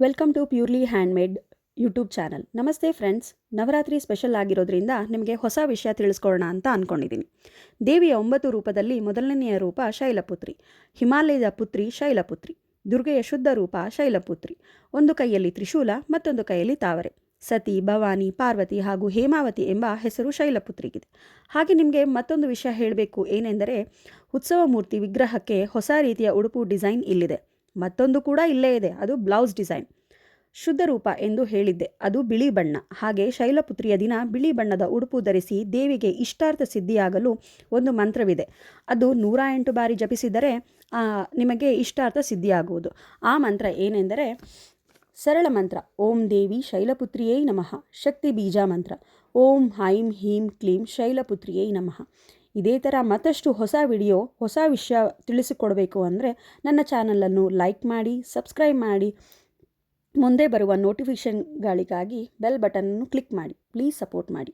Welcome to purely handmade YouTube channel. ನಮಸ್ತೆ friends, Navratri special ಆಗಿರೋದ್ರಿಂದ ನಿಮಗೆ ಹೊಸ ವಿಷಯ ತಿಳಿಸ್ಕೊಳ್ಳೋಣ ಅಂತ ಅಂದ್ಕೊಂಡಿದ್ದೀನಿ ದೇವಿಯ ಒಂಬತ್ತು ರೂಪದಲ್ಲಿ ಮೊದಲನೆಯ ರೂಪ ಶೈಲಪುತ್ರಿ, ಹಿಮಾಲಯದ ಪುತ್ರಿ ಶೈಲಪುತ್ರಿ, ದುರ್ಗೆಯ ಶುದ್ಧ ರೂಪ ಶೈಲಪುತ್ರಿ, ಒಂದು ಕೈಯಲ್ಲಿ ತ್ರಿಶೂಲ, ಮತ್ತೊಂದು ಕೈಯಲ್ಲಿ ತಾವರೆ. ಸತಿ, ಭವಾನಿ, ಪಾರ್ವತಿ ಹಾಗೂ ಹೇಮಾವತಿ ಎಂಬ ಹೆಸರು ಶೈಲಪುತ್ರಿಗಿದೆ. ಹಾಗೆ ನಿಮಗೆ ಮತ್ತೊಂದು ವಿಷಯ ಹೇಳಬೇಕು ಏನೆಂದರೆ, ಉತ್ಸವ ಮೂರ್ತಿ ವಿಗ್ರಹಕ್ಕೆ ಹೊಸ ರೀತಿಯ ಉಡುಪು ಡಿಸೈನ್ ಇಲ್ಲಿದೆ. ಮತ್ತೊಂದು ಕೂಡ ಇಲ್ಲೇ ಇದೆ. ಅದು ಬ್ಲೌಸ್ ಡಿಸೈನ್. ಶುದ್ಧ ರೂಪ ಎಂದು ಹೇಳಿದ್ದೆ. ಅದು ಬಿಳಿ ಬಣ್ಣ. ಹಾಗೆ ಶೈಲಪುತ್ರಿಯ ದಿನ ಬಿಳಿ ಬಣ್ಣದ ಉಡುಪು ಧರಿಸಿ ದೇವಿಗೆ ಇಷ್ಟಾರ್ಥ ಸಿದ್ಧಿಯಾಗಲು ಒಂದು ಮಂತ್ರವಿದೆ. ಅದು ನೂರ ಎಂಟು ಬಾರಿ ಜಪಿಸಿದರೆ ನಿಮಗೆ ಇಷ್ಟಾರ್ಥ ಸಿದ್ಧಿಯಾಗುವುದು. ಆ ಮಂತ್ರ ಏನೆಂದರೆ, ಸರಳ ಮಂತ್ರ. ಓಂ ದೇವಿ ಶೈಲಪುತ್ರಿಯೇ ನಮಃ. ಶಕ್ತಿ ಬೀಜ ಮಂತ್ರ. ಓಂ ಹೈಂ ಹೀಂ ಕ್ಲೀಂ ಶೈಲಪುತ್ರಿಯೇ ನಮಃ. ಇದೇ ಥರ ಮತ್ತಷ್ಟು ಹೊಸ ವಿಡಿಯೋ, ಹೊಸ ವಿಷಯ ತಿಳಿಸಿಕೊಡಬೇಕು ಅಂದರೆ ನನ್ನ ಚಾನಲನ್ನು ಲೈಕ್ ಮಾಡಿ, ಸಬ್ಸ್ಕ್ರೈಬ್ ಮಾಡಿ, ಮುಂದೆ ಬರುವ ನೋಟಿಫಿಕೇಷನ್ಗಳಿಗಾಗಿ ಬೆಲ್ ಬಟನನ್ನು ಕ್ಲಿಕ್ ಮಾಡಿ, ಪ್ಲೀಸ್ ಸಪೋರ್ಟ್ ಮಾಡಿ.